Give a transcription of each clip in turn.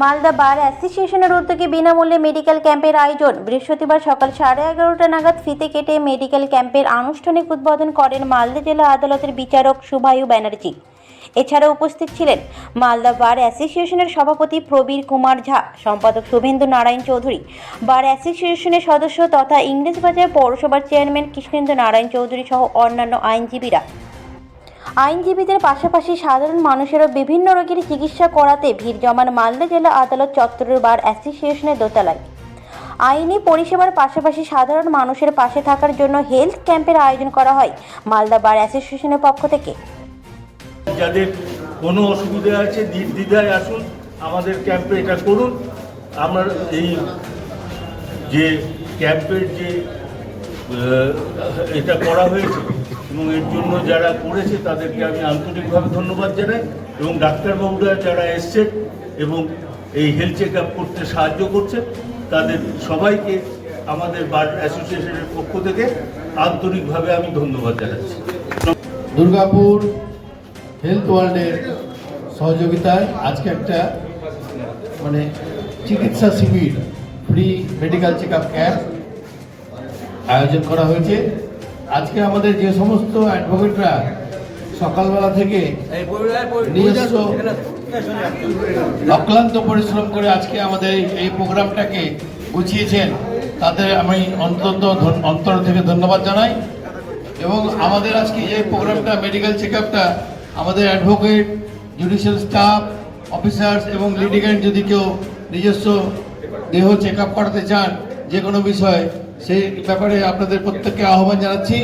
মালদা বার অ্যাসোসিয়েশনের উদ্যোগে বিনামূল্যে মেডিকেল ক্যাম্পের আয়োজন। বৃহস্পতিবার সকাল সাড়ে এগারোটা নাগাদ ফিতে কেটে মেডিকেল ক্যাম্পের আনুষ্ঠানিক উদ্বোধন করেন মালদা জেলা আদালতের বিচারক শুভায়ু ব্যানার্জি। এছাড়া উপস্থিত ছিলেন মালদা বার অ্যাসোসিয়েশনের সভাপতি প্রবীর কুমার ঝা, সম্পাদক শুভেন্দু নারায়ণ চৌধুরী, বার অ্যাসোসিয়েশনের সদস্য তথা ইংরেজবাজার পৌরসভার চেয়ারম্যান কৃষ্ণেন্দু নারায়ণ চৌধুরী সহ অন্যান্য আইনজীবীরা। আইনজীবীদের পাশাপাশি সাধারণ মানুষেরও বিভিন্ন রোগের চিকিৎসা করাতে ভিড় জমান মালদা জেলা আদালত চত্বরের বার অ্যাসোসিয়েশনের দোতলায়। আইনি পরিষেবার পাশাপাশি সাধারণ মানুষের পাশে থাকার জন্য হেলথ ক্যাম্পের আয়োজন করা হয় মালদা বার অ্যাসোসিয়েশনের পক্ষ থেকে। যাদের কোনো অসুবিধা আছে নির্দ্বিধায় আসুন, আমাদের ক্যাম্পে এটা করুন। আমার এই যে ক্যাম্পের যে এটা করা হয়েছে এবং এর জন্য যারা করেছে তাদেরকে আমি আন্তরিকভাবে ধন্যবাদ জানাই এবং ডাক্তারবাবুরা যারা এসছেন এবং এই হেলথ চেক করতে সাহায্য করছে তাদের সবাইকে আমাদের বার অ্যাসোসিয়েশনের পক্ষ থেকে আন্তরিকভাবে আমি ধন্যবাদ জানাচ্ছি। দুর্গাপুর হেলথ ওয়ার্ল্ডের সহযোগিতায় আজকে একটা মানে চিকিৎসা শিবির, free medical check up camp আয়োজন করা হয়েছে। আজকে আমাদের যে সমস্ত অ্যাডভোকেটরা সকালবেলা থেকে নিজস্ব অক্লান্ত পরিশ্রম করে আজকে আমাদের এই- প্রোগ্রামটাকে গুছিয়েছেন। তাদের আমি অন্তত অন্তর থেকে ধন্যবাদ জানাই। এবং আমাদের আজকে এই প্রোগ্রামটা মেডিকেল চেক আপটা আমাদের অ্যাডভোকেট জুডিশিয়াল স্টাফ অফিসার্স এবং লিটিগেন্ট যদি কেউ নিজস্ব দেহ চেক আপ করাতে চান যে কোনো বিষয়ে সেই ব্যাপারে আপনাদের প্রত্যেককে আহ্বান জানাচ্ছি।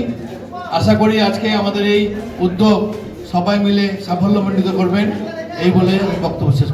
আশা করি আজকে আমাদের এই উদ্যোগ সবাই মিলে সাফল্যমণ্ডিত করবেন, এই বলে বক্তব্য শেষ